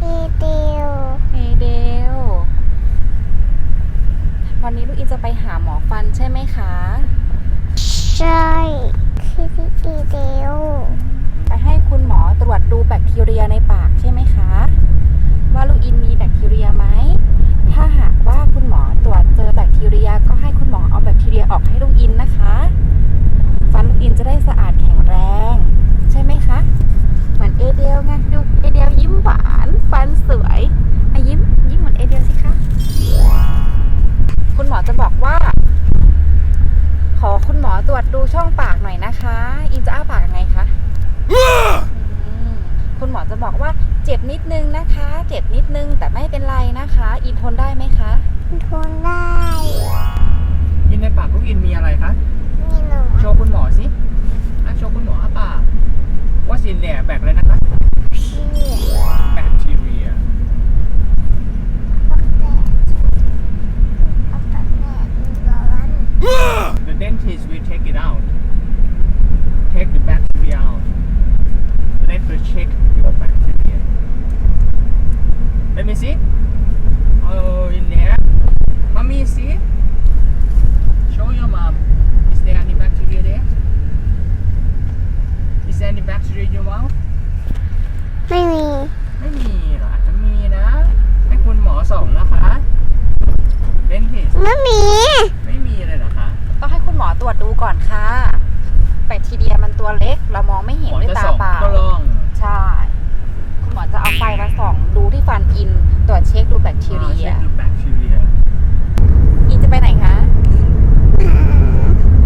เอเดลเอเดลวันนี้ลูกอินจะไปหาหมอฟันใช่ไหมคะ ใช่คือที่เอเดลไปให้คุณหมอตรวจดูแบคทีเรียในปากใช่ไหมคะ ว่าลูกอินมีแบคทีเรียไหม ถ้าหาก ดูเอเดียลยิ้มหวานฟันสวยอะยิ้มยิ้มเหมือนเอเดียลสิคะคุณหมอจะบอกว่า ขอคุณหมอตรวจดูช่องปากหน่อยนะคะ อินจะอ้าปากยังไงคะอืมคุณหมอจะบอกว่าเจ็บนิดนึงนะคะ เจ็บนิดนึงแต่ไม่เป็นไรนะคะ อินทนได้ไหมคะทนได้ยินในปากลูกอินมีอะไรคะนี่หนูโชว์คุณหมอสิอะโชว์คุณหมออ้าปากว่าซินเนี่ยแบกเลยนะคะ พี่ แบคทีเรีย ปักแดดเอาปักแดดร้อน The dentist will take it out take the bacteria out let her check your bacteria let me see oh in there mommy see show your mom is there any bacteria there is there any bacteria in your mouth ไม่มี ไม่มีเหรออาจจะมีนะ ให้คุณหมอ ส่องนะคะเดนทิสไม่มี ไม่มีเลยเหรอคะต้องให้คุณหมอตรวจดูก่อนค่ะแบคทีเรียมันตัวเล็ก เรามองไม่หเห็นมอด้วยจะตาส่องเปล่าก็ลองใช่ คุณหมอจะเอาไฟมาส่องดูที่ฟันอินตรวจเช็คดูแบคทีเรีย เช็คดูแบคทีเรีย อินจะไปไหนคะ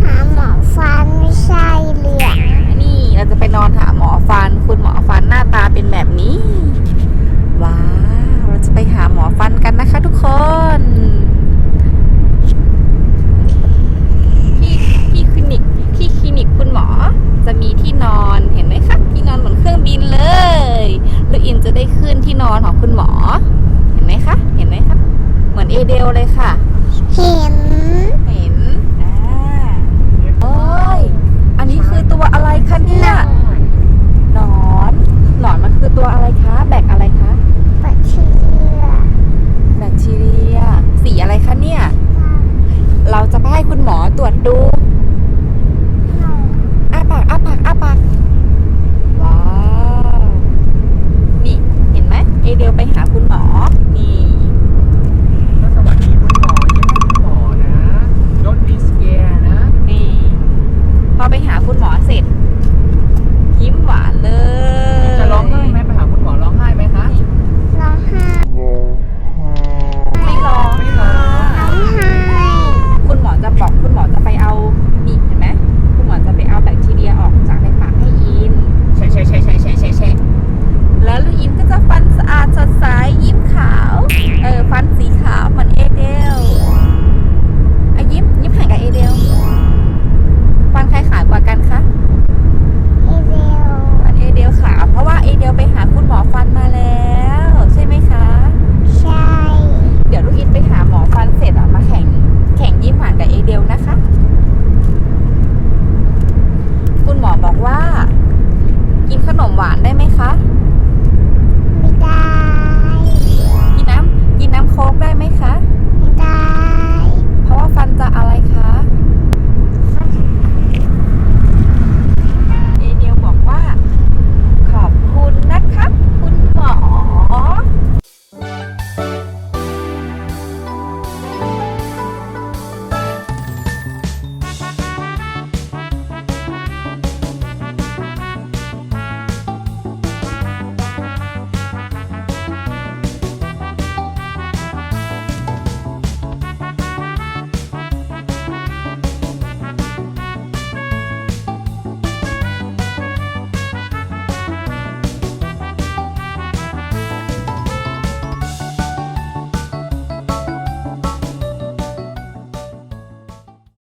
หาหมอฟันไม่ใช่เหลือง นี่เราจะไปนอนหาหมอฟัน คุณหมอฟันหน้าตาเป็นแบบนี้ ว้าว เราจะไปหาหมอฟันกันนะคะทุกคน ที่ที่คลินิกที่คลินิกคุณหมอจะมีที่นอนเห็นไหมคะที่นอนเหมือนเครื่องบินเลยลูกอินจะได้ขึ้นที่นอนของคุณหมอ เห็นไหมคะ เห็นไหมคะ เหมือนเอเดลเลยค่ะ เห็น เห็นอ่าโอ้ยอันนี้คือตัวอะไรคะเนี่ยหนอนหนอนมันคือตัวอะไรคะ ฟันมาแล้ว